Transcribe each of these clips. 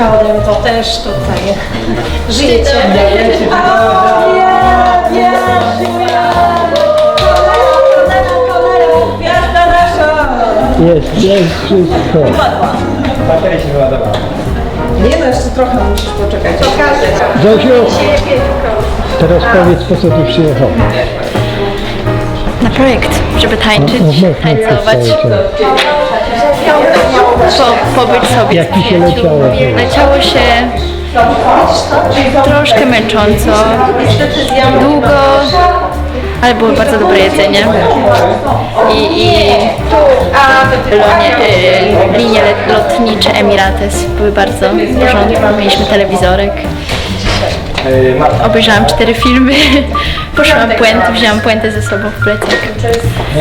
Nikodem to też tutaj żyjecie. Gwiazda nasza! Jest, jest wszystko. Bateria się wyładowała. Nie no, jeszcze trochę musisz poczekać. Pokażę. Zosiu, teraz powiedz po co tu przyjechał. na projekt, żeby tańczyć, Mów, mów, mów tańcować. Po, pobyć sobie Jak z ci się leciało? Leciało się troszkę męcząco, długo, ale było bardzo dobre jedzenie. I, i y, linie let- lotnicze Emirates były bardzo w porządku. Mieliśmy telewizorek. Obejrzałam cztery filmy, poszłam puenty, wzięłam puentę ze sobą w plecak.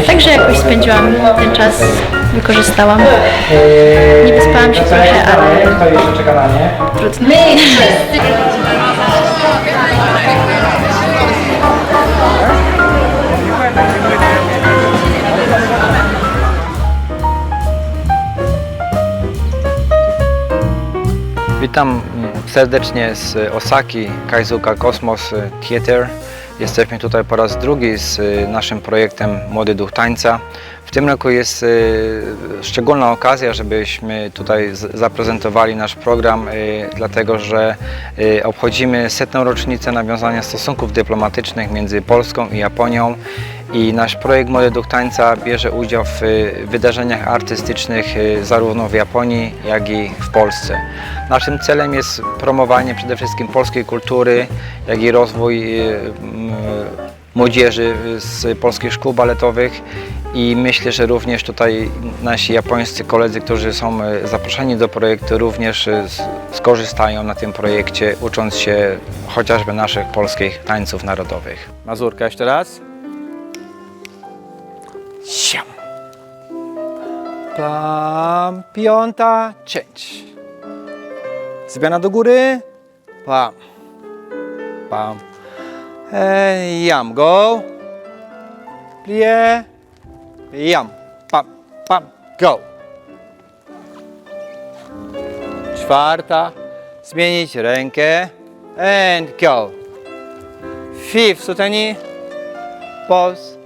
Także jakoś spędziłam ten czas, wykorzystałam. Nie wyspałam się trochę, ale Kto jeszcze czeka na nie? trudno. Witam serdecznie z Osaki, Kaizuka Kosmos Theater. Jesteśmy tutaj po raz drugi z naszym projektem Młody Duch Tańca. W tym roku jest e, szczególna okazja, żebyśmy tutaj zaprezentowali nasz program, e, dlatego że obchodzimy setną rocznicę nawiązania stosunków dyplomatycznych między Polską i Japonią i nasz projekt Młody Duch Tańca bierze udział w e, wydarzeniach artystycznych e, zarówno w Japonii, jak i w Polsce. Naszym celem jest promowanie przede wszystkim polskiej kultury, jak i rozwój m, młodzieży z polskich szkół baletowych i myślę, że również tutaj nasi japońscy koledzy, którzy są zaproszeni do projektu, również skorzystają na tym projekcie, ucząc się chociażby naszych polskich tańców narodowych. Mazurka jeszcze raz. Siam. Pam, piąta, cięć. Zmiana do góry. Pam. Pam. E, jam, go. Plie. Jam. Pam, pam, go. Czwarta. Zmienić rękę. And go. Fifth, suteni. Pause.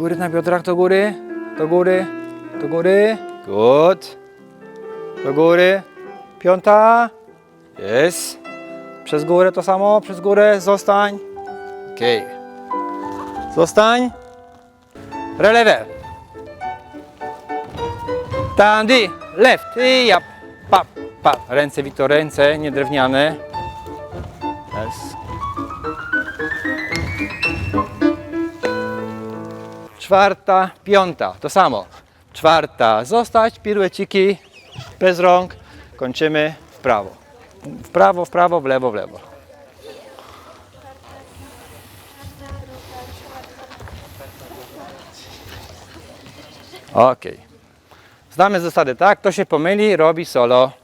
Góry na biodrach, do góry. Do góry. Do góry. Good. Do góry. Piąta. Jest. Przez górę to samo, przez górę, zostań. Okej. Zostań. Relewe. Tandy, left i ja. Pa, pa. Ręce, Wiktor, ręce, nie drewniane. Yes. Czwarta, piąta, to samo. Czwarta, zostać, pirueciki, bez rąk. Kończymy w prawo. W prawo, w prawo, w lewo, w lewo. Ok. Znamy zasady, tak? Kto się pomyli, robi solo.